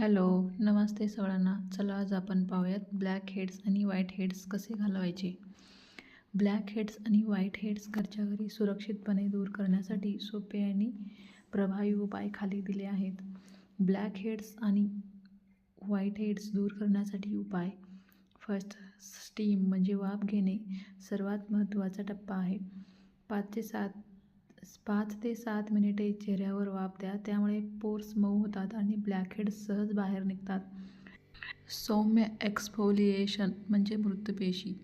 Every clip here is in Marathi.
हॅलो नमस्ते सगळ्यांना. चला आज आपण पाहूयात ब्लॅक हेड्स आणि व्हाईट हेड्स कसे घालवायचे. ब्लॅक हेड्स आणि व्हाईट हेड्स घरच्या घरी सुरक्षितपणे दूर करण्यासाठी सोपे आणि प्रभावी उपाय खाली दिले आहेत. ब्लॅक हेड्स आणि व्हाईट हेड्स दूर करण्यासाठी उपाय. फर्स्ट स्टीम म्हणजे वाफ घेणे सर्वात महत्त्वाचा टप्पा आहे. पाच ते सात पाच ते सात मिनिटे चेहऱ्यावर वाफ द्या. त्यामुळे पोर्स मऊ होतात आणि ब्लॅकहेड सहज बाहेर निघतात. सौम्य एक्सफोलिएशन म्हणजे मृतपेशी.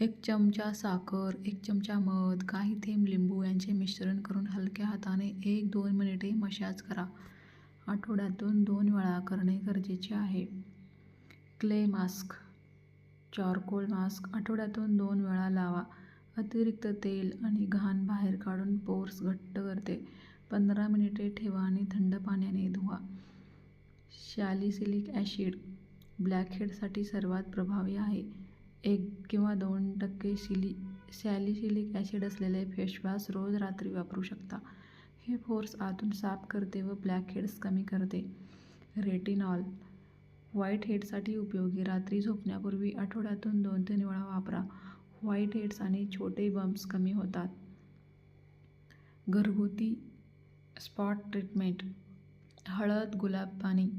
एक चमचा साखर एक चमचा मध काही थेंब लिंबू यांचे मिश्रण करून हलक्या हाताने एक दोन मिनिटे मशाज करा. आठवड्यातून दोन वेळा करणे गरजेचे आहे. क्ले मास्क चारकोल मास्क आठवड्यातून दोन वेळा लावा. अतिरिक्त तेल आणि घाण बाहेर काढून पोर्स घट्ट करते. पंधरा मिनिटे ठेवा आणि थंड पाण्याने धुवा. शॅलिसिलिक ॲसिड ब्लॅकहेडसाठी सर्वात प्रभावी आहे. एक किंवा दोन टक्के सिली सॅलिसिलिक ॲसिड असलेले फेसवॉश रोज रात्री वापरू शकता. हे फोर्स आतून साफ करते व ब्लॅकहेड्स कमी करते. रेटिनॉल व्हाईट हेडसाठी उपयोगी. रात्री झोपण्यापूर्वी आठवड्यातून दोन तीन वेळा वापरा. व्हाईट हेड्स आणि छोटे बम्प्स कमी होतात. घरगुती स्पॉट ट्रीटमेंट हळद गुलाब पाणी.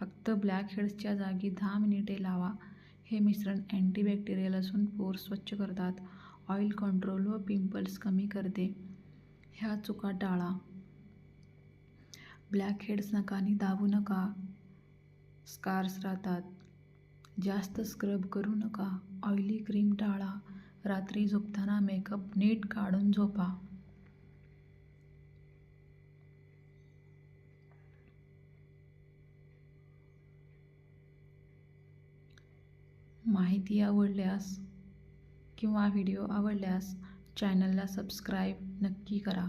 फक्त ब्लॅक हेड्सच्या जागी दहा मिनिटे लावा. हे मिश्रण अँटीबॅक्टेरियल असून पोर स्वच्छ करतात. ऑइल कंट्रोल व पिंपल्स कमी करते. ह्या चुका टाळा. ब्लॅक हेड्स नकाने दाबू नका. स्कार्स राहतात. जास्त स्क्रब करू नका. ऑइली क्रीम टाळा. रात्री झोपताना मेकअप नीट काढून झोपा. माहिती आवडल्यास किंवा व्हिडिओ आवडल्यास चॅनलला सबस्क्राईब नक्की करा.